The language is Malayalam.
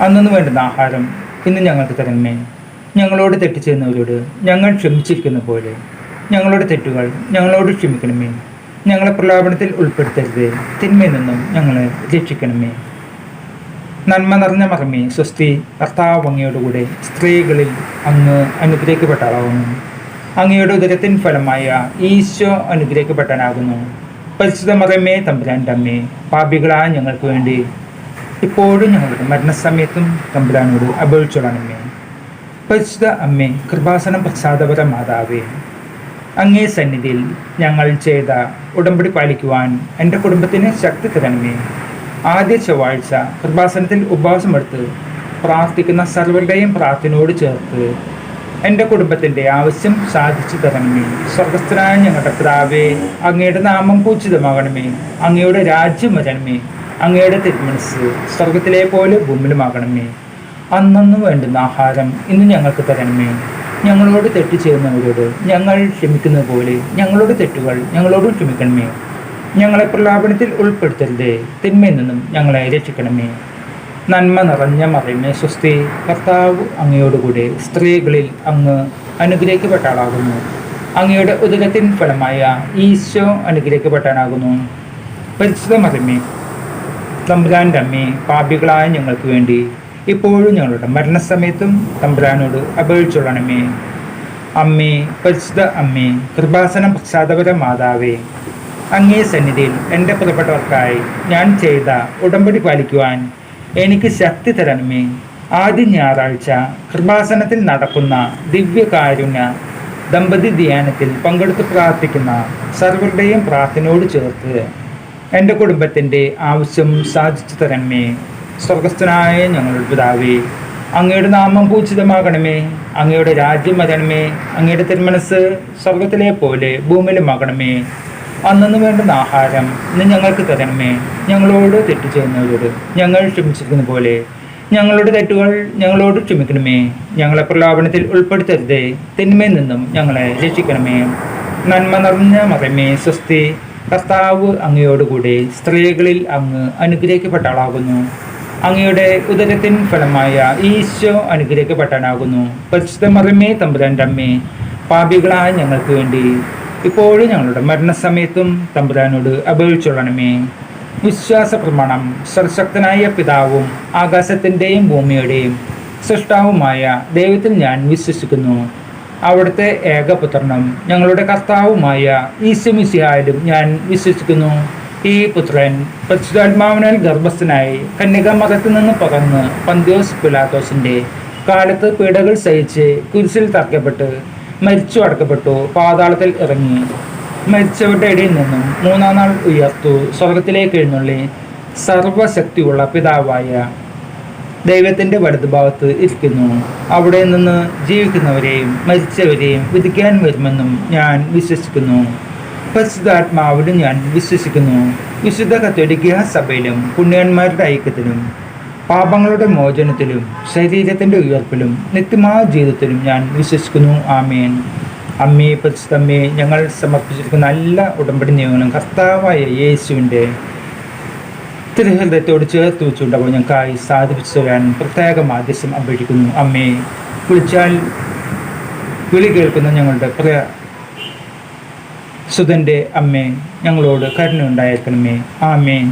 അന്നു വേണ്ടുന്ന ആഹാരം ഇന്ന് ഞങ്ങൾക്ക് തരണമേ. ഞങ്ങളോട് തെറ്റ് ചെയ്യുന്നവരോട് ഞങ്ങൾ ക്ഷമിച്ചിരിക്കുന്ന പോലെ. ഞങ്ങളുടെ തെറ്റുകൾ ഞങ്ങളോട് ക്ഷമിക്കണമേ. ഞങ്ങളെ പ്രലോഭനത്തിൽ ഉൾപ്പെടുത്തരുത്. തിന്മയിൽ നിന്നും ഞങ്ങളെ രക്ഷിക്കണമേ. നന്മ നിറഞ്ഞ മറമേ സ്വസ്തി കർത്താവ് അങ്ങയോടുകൂടെ സ്ത്രീകളിൽ അങ്ങ് അനുഗ്രഹിക്കപ്പെട്ട ആളാകുന്നു അങ്ങയുടെ ഉദരത്തിൻ ഫലമായ ഈശോ അനുഗ്രഹിക്കപ്പെട്ടനാകുന്നു പരിശുദ്ധ മറമേ തമ്പുരാന്റെ അമ്മേ പാപികളായ ഞങ്ങൾക്ക് വേണ്ടി ഇപ്പോഴും ഞങ്ങളുടെ മരണസമയത്തും തമ്പുരാനോട് അപേക്ഷിച്ചോളണമേ പരിശുദ്ധ അമ്മേ കൃപാസനം പ്രസാദപര മാതാവേ. അങ്ങേ സന്നിധിയിൽ ഞങ്ങൾ ചെയ്ത ഉടമ്പടി പാലിക്കുവാൻ എന്റെ കുടുംബത്തിന് ശക്തി തരണമേ. ആദ്യ ചൊവ്വാഴ്ച കൃപാസനത്തിൽ ഉപവാസമെടുത്ത് പ്രാർത്ഥിക്കുന്ന സർവരുടെയും പ്രാർത്ഥനയോട് ചേർത്ത് എന്റെ കുടുംബത്തിന്റെ ആവശ്യം സാധിച്ചു തരണമേ. സ്വർഗസ്ഥനായ ഞങ്ങളുടെ പിതാവേ അങ്ങയുടെ നാമം പൂജിതമാകണമേ. അങ്ങയുടെ രാജ്യം വരണമേ. അങ്ങയുടെ തിരുമനസ് സ്വർഗത്തിലെ പോലെ ഭൂമിലുമാകണമേ അന്നു വേണ്ടുന്ന ആഹാരം ഇന്ന് ഞങ്ങൾക്ക് തരണമേ. ഞങ്ങളോട് തെറ്റ് ചെയ്യുന്നവരോട് ഞങ്ങൾ ക്ഷമിക്കുന്നത് പോലെ ഞങ്ങളുടെ തെറ്റുകൾ ഞങ്ങളോട് ക്ഷമിക്കണമേ. ഞങ്ങളെ പ്രലാപനത്തിൽ ഉൾപ്പെടുത്തരുതേ തിന്മയിൽ നിന്നും ഞങ്ങളെ രക്ഷിക്കണമേ. നന്മ നിറഞ്ഞ മറിയമേ സ്വസ്തി കർത്താവ് അങ്ങയോടുകൂടെ സ്ത്രീകളിൽ അങ്ങ് അനുഗ്രഹിക്കപ്പെട്ട ആളാകുന്നു അങ്ങയുടെ ഉദരത്തിൻ ഫലമായ ഈശോ അനുഗ്രഹിക്കപ്പെട്ടാനാകുന്നു പരിശുദ്ധ തമ്പുരാന്റെ അമ്മേ പാപികളായ ഞങ്ങൾക്ക് വേണ്ടി. ഇപ്പോഴും ഞങ്ങളുടെ മരണസമയത്തും തമ്പുരാനോട് അപേക്ഷിച്ചോളണമേ. അമ്മേ പരിശുദ്ധ അമ്മേ കൃപാസനം പ്രസാദപര മാതാവേ അങ്ങേ സന്നിധിയിൽ എന്റെ പ്രിയപ്പെട്ടവർക്കായി ഞാൻ ചെയ്ത ഉടമ്പടി പാലിക്കുവാൻ എനിക്ക് ശക്തി തരണമേ. ആദ്യ ഞായറാഴ്ച കൃപാസനത്തിൽ നടക്കുന്ന ദിവ്യകാരുണ്യ ദമ്പതി ധ്യാനത്തിൽ പങ്കെടുത്ത് പ്രാർത്ഥിക്കുന്ന സർവരുടെയും പ്രാർത്ഥനയോട് ചേർത്ത് എന്റെ കുടുംബത്തിന്റെ ആവശ്യം സാധിച്ചു തരണമേ. സ്വർഗസ്ഥനായ ഞങ്ങളുടെ പിതാവേ അങ്ങയുടെ നാമം പൂജിതമാകണമേ. അങ്ങയുടെ രാജ്യം വരണമേ. അങ്ങയുടെ തിരുമനസ് സ്വർഗത്തിലെ പോലെ ഭൂമിയിലുമാകണമേ. അന്നു വേണ്ടുന്ന ആഹാരം ഇന്ന് ഞങ്ങൾക്ക് തരണമേ. ഞങ്ങളോട് തെറ്റ് ചെയ്യുന്നവരോട് ഞങ്ങൾ ക്ഷമിച്ചിരിക്കുന്ന പോലെ. ഞങ്ങളുടെ തെറ്റുകൾ ഞങ്ങളോട് ക്ഷമിക്കണമേ. ഞങ്ങളെ പ്രലോഭനത്തിൽ ഉൾപ്പെടുത്തരുതേ. തിന്മയിൽ നിന്നും ഞങ്ങളെ രക്ഷിക്കണമേ. നന്മ നിറഞ്ഞ മറമേ സ്വസ്തി. കർത്താവ് അങ്ങയോടുകൂടെ സ്ത്രീകളിൽ അങ്ങ് അനുഗ്രഹിക്കപ്പെട്ട ആളാകുന്നു അങ്ങയുടെ ഉദരത്തിൻ ഫലമായ ഈശോ അനുഗ്രഹിക്കപ്പെട്ടാനാകുന്നു പരിശുദ്ധ മറിമേ തമ്പുരാന്റെ അമ്മേ പാപികളായ ഞങ്ങൾക്ക് വേണ്ടി ഇപ്പോഴും ഞങ്ങളുടെ മരണസമയത്തും തമ്പുരാനോട് അപേക്ഷിച്ചോളണമേ വിശ്വാസ പ്രമാണം സർശക്തനായ പിതാവും ആകാശത്തിന്റെയും ഭൂമിയുടെയും സൃഷ്ടാവുമായ ദൈവത്തിൽ ഞാൻ വിശ്വസിക്കുന്നു. അവിടുത്തെ ഏകപുത്രനും ഞങ്ങളുടെ കർത്താവുമായ ഈശ്വമിസിയായാലും ഞാൻ വിശ്വസിക്കുന്നു. ഈ പുത്രൻ പരിശുദ്ധാത്മാവിനാൽ ഗർഭസ്ഥനായി കന്യകാമതത്തിൽ നിന്ന് പകർന്ന് പന്തിയോസ് പിലാത്തോസിന്റെ കാലത്ത് പീഡകൾ സഹിച്ച് കുരിശിൽ തറക്കപ്പെട്ട് മരിച്ചു അടക്കപ്പെട്ടു. പാതാളത്തിൽ ഇറങ്ങി മരിച്ചവരുടെ ഇടയിൽ നിന്നും മൂന്നാം നാൾ ഉയർത്തു സ്വർഗത്തിലേക്ക് എഴുന്നള്ളി സർവശക്തിയുള്ള പിതാവായ ദൈവത്തിന്റെ വലതുഭാഗത്ത് ഇരിക്കുന്നു. അവിടെ നിന്ന് ജീവിക്കുന്നവരെയും മരിച്ചവരെയും വിധിക്കാൻ വരുമെന്നും ഞാൻ വിശ്വസിക്കുന്നു. പരിശുദ്ധാത്മാവിലും ഞാൻ വിശ്വസിക്കുന്നു. വിശുദ്ധ കത്തോലിക്ക സഭയിലും പുണ്യന്മാരുടെ ഐക്യത്തിലും പാപങ്ങളുടെ മോചനത്തിലും ശരീരത്തിന്റെ ഉയർപ്പിലും നിത്യമായ ജീവിതത്തിലും ഞാൻ വിശ്വസിക്കുന്നു. ആമേൻ. അമ്മേ പരിശുദ്ധമ്മേ ഞങ്ങൾ സമർപ്പിച്ചിരിക്കുന്ന നല്ല ഉടമ്പടി നിയമനം കർത്താവായ യേശുവിന്റെ തിരുഹൃദയത്തോട് ചേർത്ത് വെച്ചുകൊണ്ടപ്പോൾ ഞങ്ങൾക്കായി സാധിപ്പിച്ചു തരാൻ പ്രത്യേക ആദ്യം അപേക്ഷിക്കുന്നു. അമ്മേ വിളിച്ചാൽ വിളി കേൾക്കുന്ന ഞങ്ങളുടെ പ്രിയ സുധന്റെ അമ്മേ ഞങ്ങളോട് കരുണ ഉണ്ടായേക്കണമേ ആമേൻ.